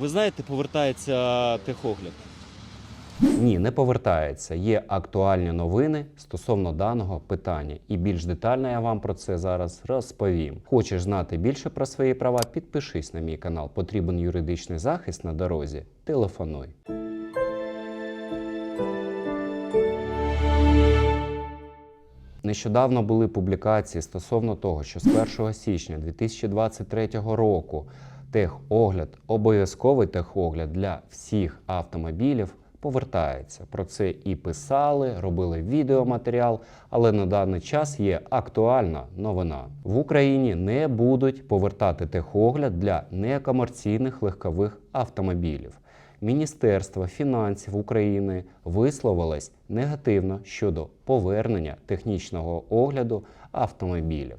Ви знаєте, повертається техогляд. Ні, не повертається. Є актуальні новини стосовно даного питання, і більш детально я вам про це зараз розповім. Хочеш знати більше про свої права? Підпишись на мій канал. Потрібен юридичний захист на дорозі. Телефонуй. Нещодавно були публікації стосовно того, що з 1 січня 2023 року техогляд, обов'язковий техогляд для всіх автомобілів повертається. Про це і писали, робили відеоматеріал, але на даний час є актуальна новина. В Україні не будуть повертати техогляд для некомерційних легкових автомобілів. Міністерство фінансів України висловилось негативно щодо повернення технічного огляду автомобілів.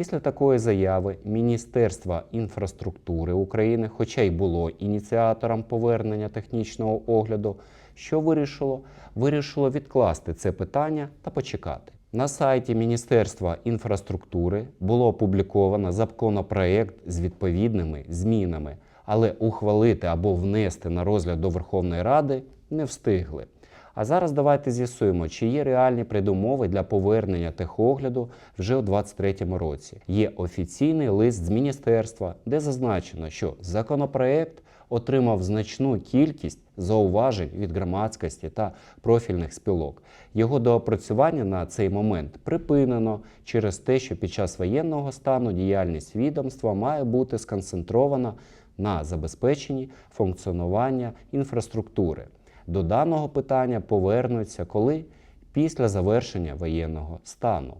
Після такої заяви Міністерство інфраструктури України, хоча й було ініціатором повернення технічного огляду, що вирішило? Вирішило відкласти це питання та почекати. На сайті Міністерства інфраструктури було опубліковано законопроект з відповідними змінами, але ухвалити або внести на розгляд до Верховної Ради не встигли. А зараз давайте з'ясуємо, чи є реальні предумови для повернення техогляду вже у 2023 році. Є офіційний лист з міністерства, де зазначено, що законопроект отримав значну кількість зауважень від громадськості та профільних спілок. Його доопрацювання на цей момент припинено через те, що під час воєнного стану діяльність відомства має бути сконцентрована на забезпеченні функціонування інфраструктури. До даного питання повернуться коли після завершення воєнного стану.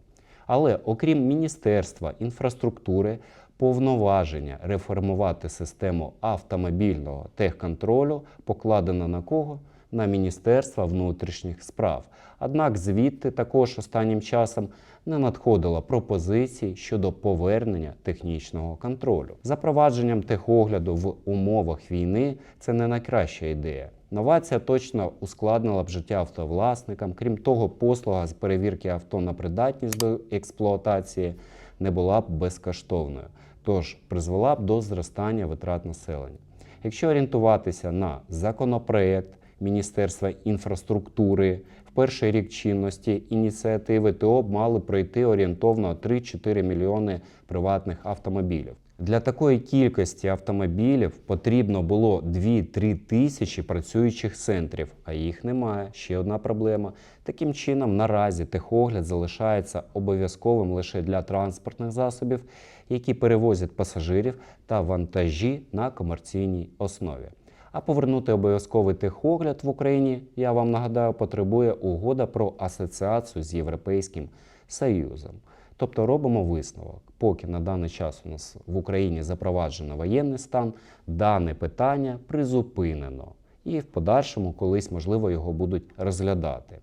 Але окрім Міністерства інфраструктури, повноваження реформувати систему автомобільного техконтролю покладено на кого? На Міністерство внутрішніх справ. Однак звідти також останнім часом не надходило пропозицій щодо повернення технічного контролю. Запровадженням техогляду в умовах війни це не найкраща ідея. Новація точно ускладнила б життя автовласникам. Крім того, послуга з перевірки авто на придатність до експлуатації не була б безкоштовною, тож призвела б до зростання витрат населення. Якщо орієнтуватися на законопроект Міністерства інфраструктури в перший рік чинності ініціативи ТО мали пройти орієнтовно 3-4 мільйони приватних автомобілів. Для такої кількості автомобілів потрібно було 2-3 тисячі працюючих центрів, а їх немає. Ще одна проблема. Таким чином, наразі техогляд залишається обов'язковим лише для транспортних засобів, які перевозять пасажирів та вантажі на комерційній основі. А повернути обов'язковий техогляд в Україні, я вам нагадаю, потребує угода про асоціацію з Європейським Союзом. Тобто робимо висновок, поки на даний час у нас в Україні запроваджено воєнний стан, дане питання призупинено. І в подальшому колись, можливо, його будуть розглядати.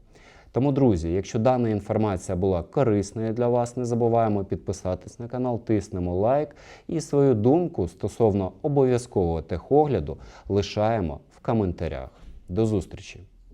Тому, друзі, якщо дана інформація була корисною для вас, не забуваємо підписатись на канал, тиснемо лайк і свою думку стосовно обов'язкового техогляду лишаємо в коментарях. До зустрічі!